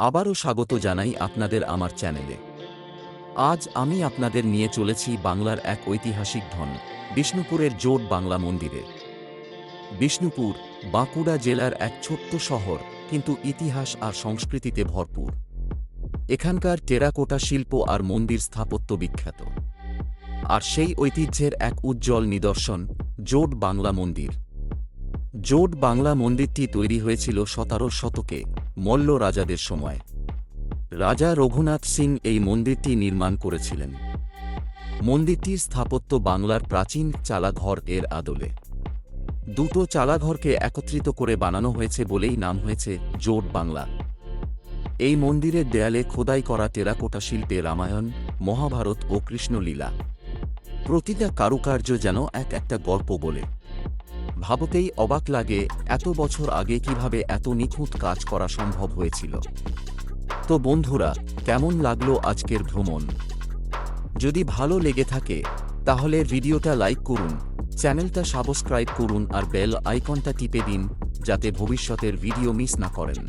আবারও স্বাগত জানাই আপনাদের আমার চ্যানেলে। আজ আমি আপনাদের নিয়ে চলেছি বাংলার এক ঐতিহাসিক ধন, বিষ্ণুপুরের জোট বাংলা মন্দিরে। বিষ্ণুপুর, বাঁকুড়া জেলার এক ছোট্ট শহর, কিন্তু ইতিহাস আর সংস্কৃতিতে ভরপুর। এখানকার টেরাকোটা শিল্প আর মন্দির স্থাপত্য বিখ্যাত। আর সেই ঐতিহ্যের এক উজ্জ্বল নিদর্শন, জোট বাংলা মন্দির। জোট বাংলা মন্দিরটি তৈরি হয়েছিল সতেরো শতকে। মল্ল রাজাদের সময়। রাজা রঘুনাথ সিং এই মন্দিরটি নির্মাণ করেছিলেন। মন্দিরটির স্থাপত্য বাংলার প্রাচীন চালাঘর এর আদলে। দুটো চালাঘরকে একত্রিত করে বানানো হয়েছে বলেই নাম হয়েছে জোট বাংলা। এই মন্দিরের দেয়ালে খোদাই করা টেরাকোটা শিল্পে রামায়ণ, মহাভারত ও কৃষ্ণলীলা। প্রতিটা কারুকার্য যেন এক একটা গল্প বলে। ভাবতেই অবাক লাগে, এত বছর আগে কীভাবে এত নিখুঁত কাজ করা সম্ভব হয়েছিল। তো বন্ধুরা, কেমন লাগল আজকের ভ্রমণ? যদি ভালো লেগে থাকে, তাহলে ভিডিওটা লাইক করুন, চ্যানেলটা সাবস্ক্রাইব করুন আর বেল আইকনটা টিপে দিন, যাতে ভবিষ্যতের ভিডিও মিস না করেন।